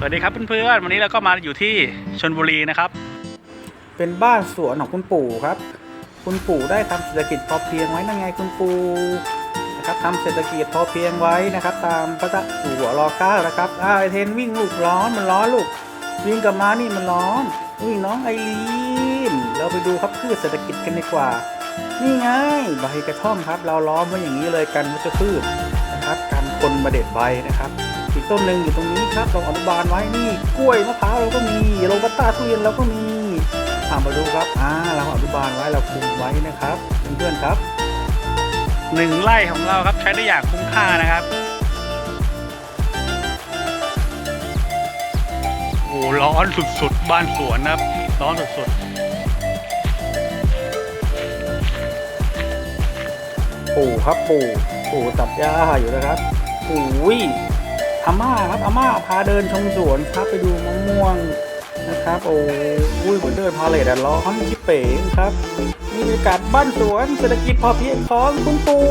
สวัสดีครับเพื่อนๆวันนี้เราก็มาอยู่ที่ชนบุรีนะครับ เป็นบ้านสวนของคุณปู่ครับ คุณปู่ได้ทำเศรษฐกิจพอเพียงไว้นั่นไงคุณปู่นะครับทำเศรษฐกิจพอเพียงไว้นะครับ ตามพระเจ้าอยู่หัวรอเก้านะครับอ้าวไอเทนวิ่งลูกร้อนมันร้อนลูกวิ่งกับมานี่มันร้อนวิ่งน้องไอรีนเราไปดูครับพืชเศรษฐกิจกันดีกว่า นี่ไงใบกระท่อมครับ เราล้อมไว้อย่างนี้เลยกันวัชพืชนะครับกันคนมาเด็ดใบนะครับ อีกต้นหนึ่งอยู่ตรงนี้ครับเราอนุบาลไว้นี่กล้วยมะพร้าวเราก็มีโรบัสต้าทุเรียนเราก็มีอ่ามาดูครับอ่าเราอนุบาลไว้เราคุมไว้นะครับเพื่อนๆครับหนึ่งไร่ของเราครับใช้ได้อย่างคุ้มค่านะครับโอ้โหร้อนสุดๆ บ้านสวนนะครับ ร้อนสุดปู่ครับปู่ปู่ตัดหญ้าอยู่นะครับอุ้ย อาม่าครับอาม่าพาเดินชมสวนครับไปดูมะม่วงนะครับโอ้ยเหมือนเดินพาเลทอะร้อนชิเป๋งครับนี่บรรยากาศบ้านสวนเศรษฐกิจพอเพียงของคุณปู่